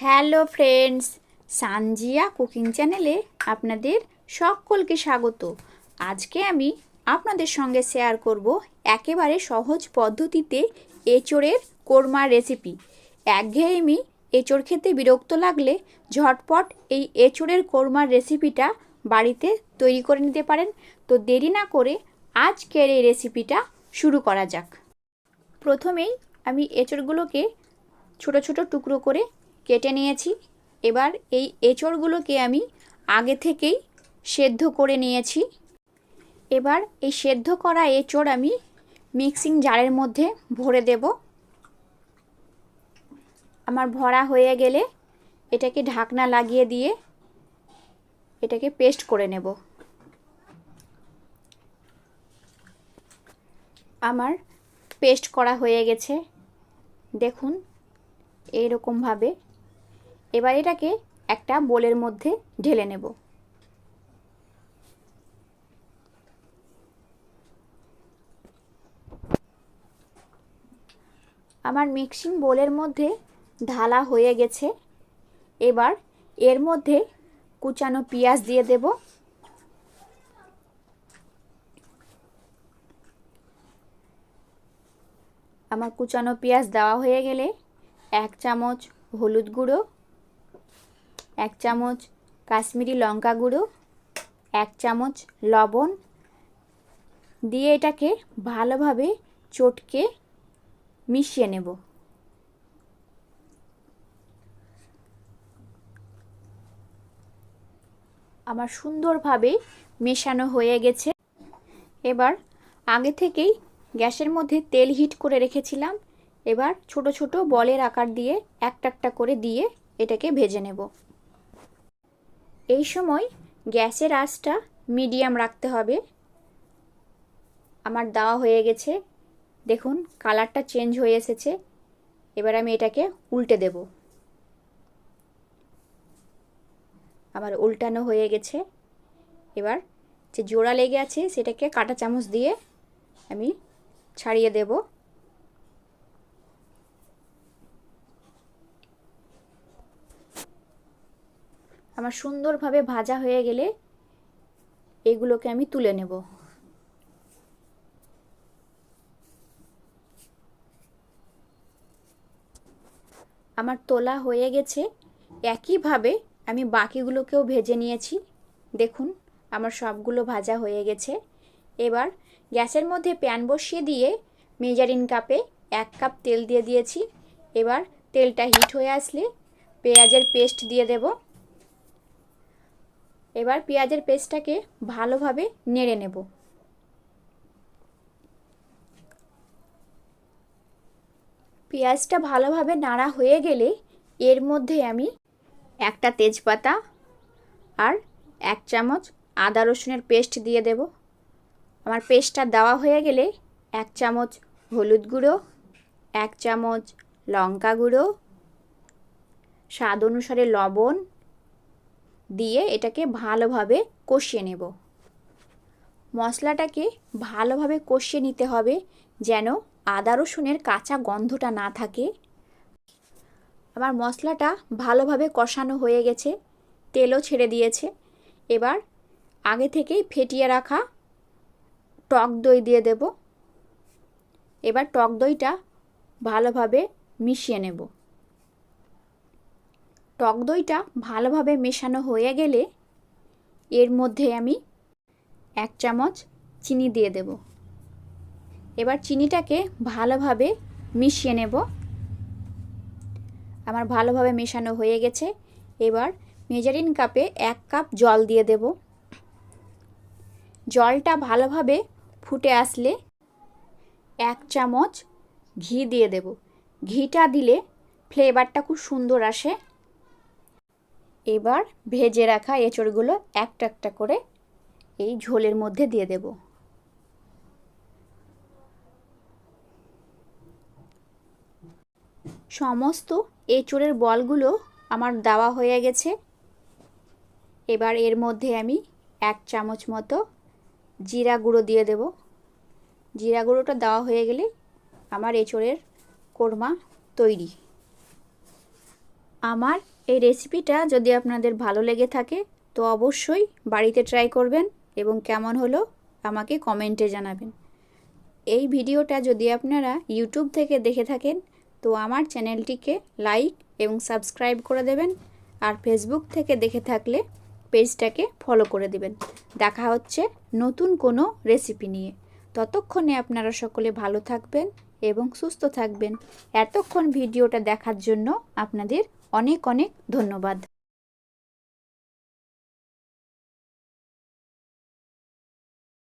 Hello friends, Sanjia cooking চ্যানেলে আপনাদের সকলকে স্বাগত। আজকে আমি আপনাদের সঙ্গে শেয়ার করব একেবারে সহজ পদ্ধতিতে এঁচোড়ের কোরমা রেসিপি। একঘেয়েমি এঁচোড় খেতে বিরক্ত লাগলে ঝটপট এই এঁচোড়ের কোরমার রেসিপিটা বাড়িতে তৈরি করে নিতে পারেন। তো দেরি না করে আজকের এই রেসিপিটা শুরু করা যাক। প্রথমেই আমি এঁচোড়গুলোকে ছোট ছোট টুকরো করে কেটে নিয়েছি। এবার এই এঁচড়গুলোকে আমি আগে থেকেই সেদ্ধ করে নিয়েছি। এবার এই সেদ্ধ করা এঁচড় আমি মিক্সিং জারের মধ্যে ভরে দেব। আমার ভরা হয়ে গেলে এটাকে ঢাকনা লাগিয়ে দিয়ে এটাকে পেস্ট করে নেব। আমার পেস্ট করা হয়ে গেছে। দেখুন, এইরকমভাবে এবার এটাকে একটা বোলের মধ্যে ঢেলে নেব। আমার মিক্সিং বোলের মধ্যে ঢালা হয়ে গেছে। এবার এর মধ্যে কুচানো পেঁয়াজ দিয়ে দেব। আমার কুচানো পেঁয়াজ দেওয়া হয়ে গেলে এক চামচ হলুদ গুঁড়ো এক চামচ কাশ্মীরি লঙ্কা গুঁড়ো, এক চামচ লবণ। দিয়ে এটাকে ভালোভাবে চটকে মিশিয়ে নেব। আমার সুন্দরভাবে মেশানো হয়ে গেছে। এবার আগে থেকেই গ্যাসের মধ্যে তেল হিট করে রেখেছিলাম। এবার ছোট ছোট বলের আকার দিয়ে একটা একটা করে দিয়ে এটাকে ভেজে নেব। এই সময় গ্যাসের আঁচটা মিডিয়াম রাখতে হবে। আমার দেওয়া হয়ে গেছে। দেখুন, কালারটা চেঞ্জ হয়ে এসেছে। এবার আমি এটাকে উল্টে দেব। আমার উল্টানো হয়ে গেছে। এবার যে জোড়া লেগে আছে, সেটাকে কাটা চামচ দিয়ে আমি ছাড়িয়ে দেব। আমার সুন্দরভাবে ভাজা হয়ে গেলে এগুলোকে আমি তুলে নেব। আমার তোলা হয়ে গেছে। একইভাবে আমি বাকিগুলোকেও ভেজে নিয়েছি। দেখুন, আমার সবগুলো ভাজা হয়ে গেছে। এবার গ্যাসের মধ্যে প্যান বসিয়ে দিয়ে মেজারিন কাপে এক কাপ তেল দিয়ে দিয়েছি। এবার তেলটা হিট হয়ে আসলে পেঁয়াজের পেস্ট দিয়ে দেব। এবার পেঁয়াজের পেস্টটাকে ভালোভাবে নেড়ে নেব। পেঁয়াজটা ভালোভাবে নাড়া হয়ে গেলে এর মধ্যে আমি একটা তেজপাতা আর এক চামচ আদা রসুনের পেস্ট দিয়ে দেব। আমার পেস্টটা দেওয়া হয়ে গেলে এক চামচ হলুদ গুঁড়ো, এক চামচ লঙ্কা গুঁড়ো, স্বাদ অনুসারে লবণ দিয়ে এটাকে ভালোভাবে কষিয়ে নেব। মশলাটাকে ভালোভাবে কষিয়ে নিতে হবে যেন আদা রসুনের কাঁচা গন্ধটা না থাকে। আমার মশলাটা ভালোভাবে কষানো হয়ে গেছে, তেলও ছেড়ে দিয়েছে। এবার আগে থেকেই ফেটিয়ে রাখা টক দই দিয়ে দেব। এবার টক দইটা ভালোভাবে মিশিয়ে নেব। টক দইটা ভালোভাবে মেশানো হয়ে গেলে এর মধ্যে আমি এক চামচ চিনি দিয়ে দেব। এবার চিনিটাকে ভালোভাবে মিশিয়ে নেব। আমার ভালোভাবে মেশানো হয়ে গেছে। এবার মেজারিন কাপে এক কাপ জল দিয়ে দেব। জলটা ভালোভাবে ফুটে আসলে এক চামচ ঘি দিয়ে দেব। ঘিটা দিলে ফ্লেভারটা খুব সুন্দর আসে। এবার ভেজে রাখা এঁচড়গুলো একটা একটা করে এই ঝোলের মধ্যে দিয়ে দেব। সমস্ত এঁচড়ের বলগুলো আমার দেওয়া হয়ে গেছে। এবার এর মধ্যে আমি এক চামচ মতো জিরা গুঁড়ো দিয়ে দেব। জিরা গুঁড়োটা দেওয়া হয়ে গেলে আমার এঁচড়ের কোরমা তৈরি। আমার এই রেসিপিটা যদি আপনাদের ভালো লেগে থাকে, তো অবশ্যই বাড়িতে ট্রাই করবেন এবং কেমন হলো আমাকে কমেন্টে জানাবেন। এই ভিডিওটা যদি আপনারা ইউটিউব থেকে দেখে থাকেন, তো আমার চ্যানেলটিকে লাইক এবং সাবস্ক্রাইব করে দেবেন আর ফেসবুক থেকে দেখে থাকলে পেজটাকে ফলো করে দেবেন। দেখা হচ্ছে নতুন কোনো রেসিপি নিয়ে। ততক্ষণে আপনারা সকলে ভালো থাকবেন। এবং সুস্থ থাকবেন। এতক্ষণ ভিডিওটা দেখার জন্য আপনাদের অনেক অনেক ধন্যবাদ।